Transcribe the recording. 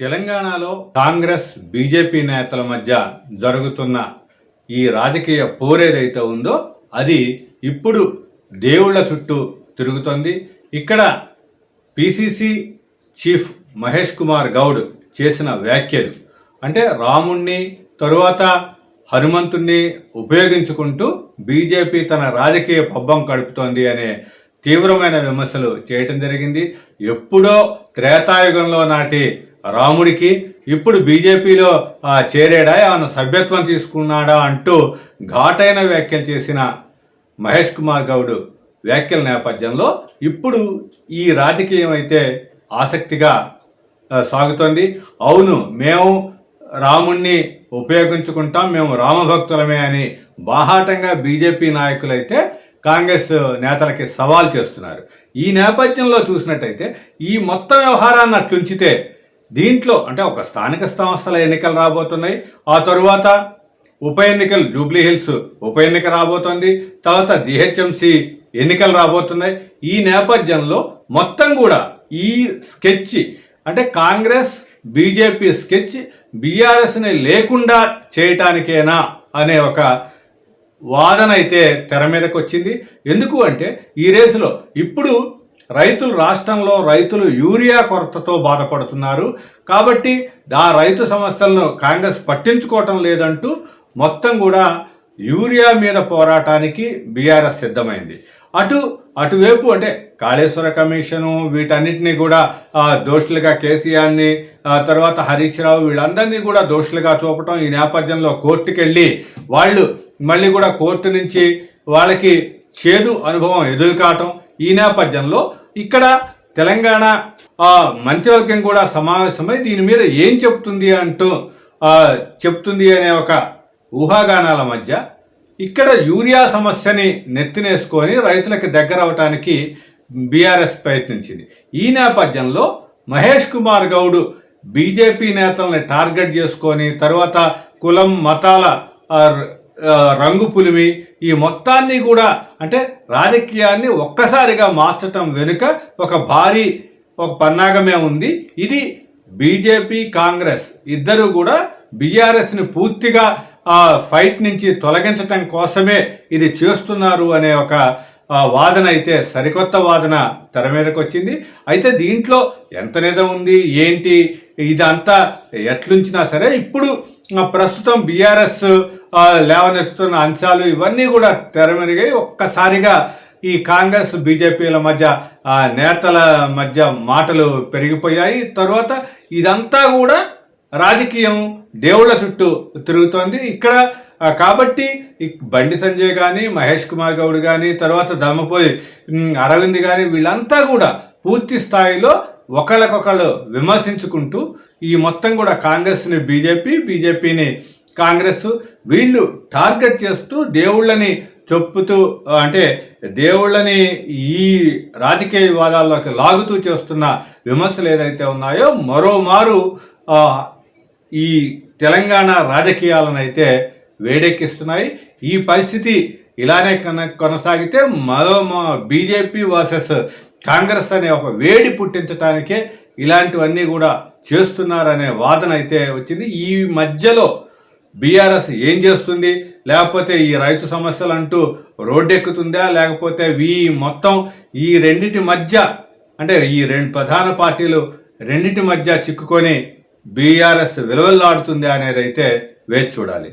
తెలంగాణలో కాంగ్రెస్ బీజేపీ నేతల మధ్య జరుగుతున్న ఈ రాజకీయ పోరేదైతే ఉందో అది ఇప్పుడు దేవుళ్ళ చుట్టూ తిరుగుతోంది. ఇక్కడ పిసిసి చీఫ్ మహేష్ కుమార్ గౌడ్ చేసిన వ్యాఖ్యలు అంటే రాముణ్ణి తరువాత హనుమంతుణ్ణి ఉపయోగించుకుంటూ బీజేపీ తన రాజకీయ పబ్బం గడుపుతోంది అనే తీవ్రమైన విమర్శలు చేయటం జరిగింది. ఎప్పుడో త్రేతాయుగంలో నాటి రాముడికి ఇప్పుడు బీజేపీలో చేరాడా? ఆయన సభ్యత్వం తీసుకున్నాడా అంటూ ఘాటైన వ్యాఖ్యలు చేసిన మహేష్ కుమార్ గౌడ్ వ్యాఖ్యల నేపథ్యంలో ఇప్పుడు ఈ రాజకీయం అయితే ఆసక్తిగా సాగుతోంది. అవును మేము రాముణ్ణి ఉపయోగించుకుంటాం మేము రామభక్తులమే అని బాహాటంగా బీజేపీ నాయకులైతే కాంగ్రెస్ నేతలకి సవాల్ చేస్తున్నారు. ఈ నేపథ్యంలో చూసినట్టయితే ఈ మొత్తం వ్యవహారాన్ని అట్లుంచితే దీంట్లో అంటే ఒక స్థానిక సంస్థల ఎన్నికలు రాబోతున్నాయి. ఆ తరువాత ఉప ఎన్నికలు జూబ్లీ హిల్స్ ఉప ఎన్నిక రాబోతోంది. తర్వాత జిహెచ్ఎంసి ఎన్నికలు రాబోతున్నాయి. ఈ నేపథ్యంలో మొత్తం కూడా ఈ స్కెచ్ అంటే కాంగ్రెస్ బీజేపీ స్కెచ్ బీఆర్ఎస్ని లేకుండా చేయటానికేనా అనే ఒక వాదన అయితే తెర మీదకి వచ్చింది. ఎందుకు అంటే ఈ రేసులో ఇప్పుడు రైతులు రాష్ట్రంలో రైతులు యూరియా కొరతతో బాధపడుతున్నారు. కాబట్టి ఆ రైతు సమస్యలను కాంగ్రెస్ పట్టించుకోవటం లేదంటూ మొత్తం కూడా యూరియా మీద పోరాటానికి బీఆర్ఎస్ సిద్ధమైంది. అటు అటువైపు అంటే కాళేశ్వర కమిషను వీటన్నిటినీ కూడా దోషులుగా కేసీఆర్ని తర్వాత హరీష్ రావు వీళ్ళందరినీ కూడా దోషులుగా చూపటం ఈ నేపథ్యంలో కోర్టుకెళ్ళి వాళ్ళు మళ్ళీ కూడా కోర్టు నుంచి వాళ్ళకి చేదు అనుభవం ఎదురు కావటం ఈ నేపథ్యంలో ఇక్కడ తెలంగాణ మంత్రివర్గం కూడా సమావేశమై దీని మీద ఏం చెప్తుంది అంటూ చెప్తుంది అనే ఒక ఊహాగానాల మధ్య ఇక్కడ యూరియా సమస్యని నెత్తినేసుకొని రైతులకు దగ్గర అవటానికి బీఆర్ఎస్ ప్రయత్నించింది. ఈ నేపథ్యంలో మహేష్ కుమార్ గౌడ్ బీజేపీ నేతల్ని టార్గెట్ చేసుకొని తర్వాత కులం మతాల రంగు పులిమి ఈ మొత్తాన్ని కూడా అంటే రాజకీయాన్ని ఒక్కసారిగా మార్చటం వెనుక ఒక భారీ ఒక పన్నాగమే ఉంది. ఇది బీజేపీ కాంగ్రెస్ ఇద్దరు కూడా బీఆర్ఎస్ని పూర్తిగా ఆ ఫైట్ నుంచి తొలగించటం కోసమే ఇది చేస్తున్నారు అనే ఒక వాదన అయితే సరికొత్త వాదన తెర మీదకి వచ్చింది. అయితే దీంట్లో ఎంత నిజం ఉంది? ఏంటి? ఇదంతా ఎట్లుంచినా సరే ఇప్పుడు ప్రస్తుతం బీఆర్ఎస్ లేవనెత్తుతున్న అంశాలు ఇవన్నీ కూడా తెరమెరిగాయి ఒక్కసారిగా ఈ కాంగ్రెస్ బీజేపీల మధ్య ఆ నేతల మధ్య మాటలు పెరిగిపోయాయి. తర్వాత ఇదంతా కూడా రాజకీయం దేవుళ్ళ చుట్టూ తిరుగుతోంది. ఇక్కడ కాబట్టి బండి సంజయ్ కానీ మహేష్ కుమార్ గౌడ్ కానీ తర్వాత దమ్మపోయి అరవింద్ కానీ వీళ్ళంతా కూడా పూర్తి స్థాయిలో ఒకళ్ళకొకళ్ళు విమర్శించుకుంటూ ఈ మొత్తం కూడా కాంగ్రెస్ని బీజేపీ బీజేపీని కాంగ్రెస్ వీళ్ళు టార్గెట్ చేస్తూ దేవుళ్ళని చెప్పుతూ అంటే దేవుళ్ళని ఈ రాజకీయ వివాదాల్లోకి లాగుతూ చేస్తున్న విమర్శలు ఏదైతే ఉన్నాయో మరోమారు ఈ తెలంగాణ రాజకీయాలను అయితే వేడెక్కిస్తున్నాయి. ఈ పరిస్థితి ఇలానే కొన కొనసాగితే మరో బీజేపీ వర్సెస్ కాంగ్రెస్ అనే ఒక వేడి పుట్టించడానికే ఇలాంటివన్నీ కూడా చేస్తున్నారనే వాదన అయితే వచ్చింది. ఈ మధ్యలో బీఆర్ఎస్ ఏం చేస్తుంది? లేకపోతే ఈ రైతు సమస్యలు అంటూ రోడ్డెక్కుతుందా? లేకపోతే ఈ మొత్తం ఈ రెండిటి మధ్య అంటే ఈ రెండు ప్రధాన పార్టీలు రెండిటి మధ్య చిక్కుకొని బీఆర్ఎస్ విలువల్లాడుతుంది అనేది అయితే వేచి చూడాలి.